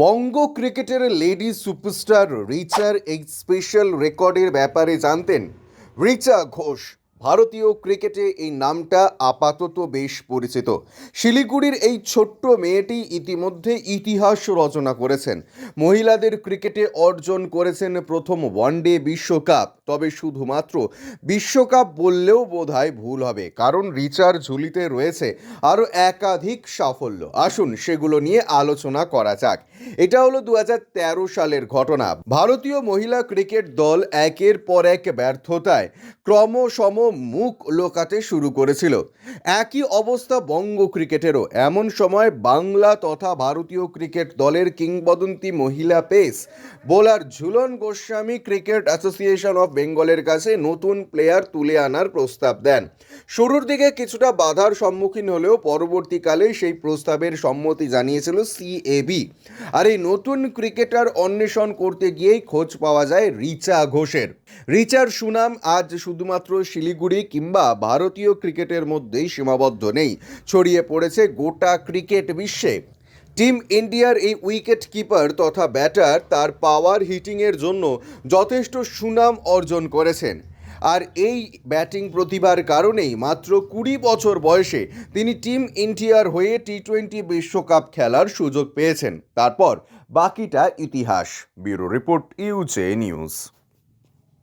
বঙ্গ ক্রিকেটের lady superstar রিচার এই special রেকর্ডের ব্যাপারে জানতেন রিচা ঘোষ। ভারতীয় ক্রিকেটে এই নামটা আপাতত বেশ পরিচিত। শিলিগুড়ির এই ছোট্ট মেয়েটি ইতিমধ্যে ইতিহাস রচনা করেছেন। মহিলাদের ক্রিকেটে অর্জন করেছেন প্রথম ওয়ানডে বিশ্বকাপ। তবে শুধুমাত্র বিশ্বকাপ বললেও বোধহয় ভুল হবে, কারণ রিচার ঝুলিতে রয়েছে আরও একাধিক সাফল্য। আসুন সেগুলো নিয়ে আলোচনা করা যাক। এটা হলো দু হাজার তেরো সালের ঘটনা। ভারতীয় মহিলা ক্রিকেট দল একের পর এক ব্যর্থতায় ক্রমসম মুখ লোকাতে শুরু করেছিল। একই অবস্থা বঙ্গ ক্রিকেটেরও। এমন সময় বাংলা তথা ভারতীয় ক্রিকেট দলের কিংবদন্তি মহিলা pace, bowler Jhulan Goswami cricket association of বেঙ্গলের কাছে নতুন প্লেয়ার তুলে আনার প্রস্তাব দেন। শুরুর দিকে কিছুটা বাধার সম্মুখীন হলেও পরবর্তীকালে সেই প্রস্তাবের সম্মতি জানিয়েছিল সিএবি আর এই নতুন ক্রিকেটার অন্বেষণ করতে গিয়েই খোঁজ পাওয়া যায় রিচা ঘোষের। রিচার সুনাম আজ শুধুমাত্র শিলিগুড়ি কিংবা ভারতীয় ক্রিকেটের মধ্যেই সীমাবদ্ধ নেই। ছড়িয়ে পড়েছে গোটা ক্রিকেট বিশ্বে। টিম ইন্ডিয়ার এই উইকেট কিপার তথা ব্যাটার তার পাওয়ার হিটিংয়ের জন্য যথেষ্ট সুনাম অর্জন করেছেন। আর এই ব্যাটিং প্রতিভার কারণেই মাত্র কুড়ি বছর বয়সে তিনি টিম ইন্ডিয়ার হয়ে টি টোয়েন্টি বিশ্বকাপ খেলার সুযোগ পেয়েছেন। তারপর বাকিটা ইতিহাস। ব্যুরো রিপোর্ট ইউজে নিউজ।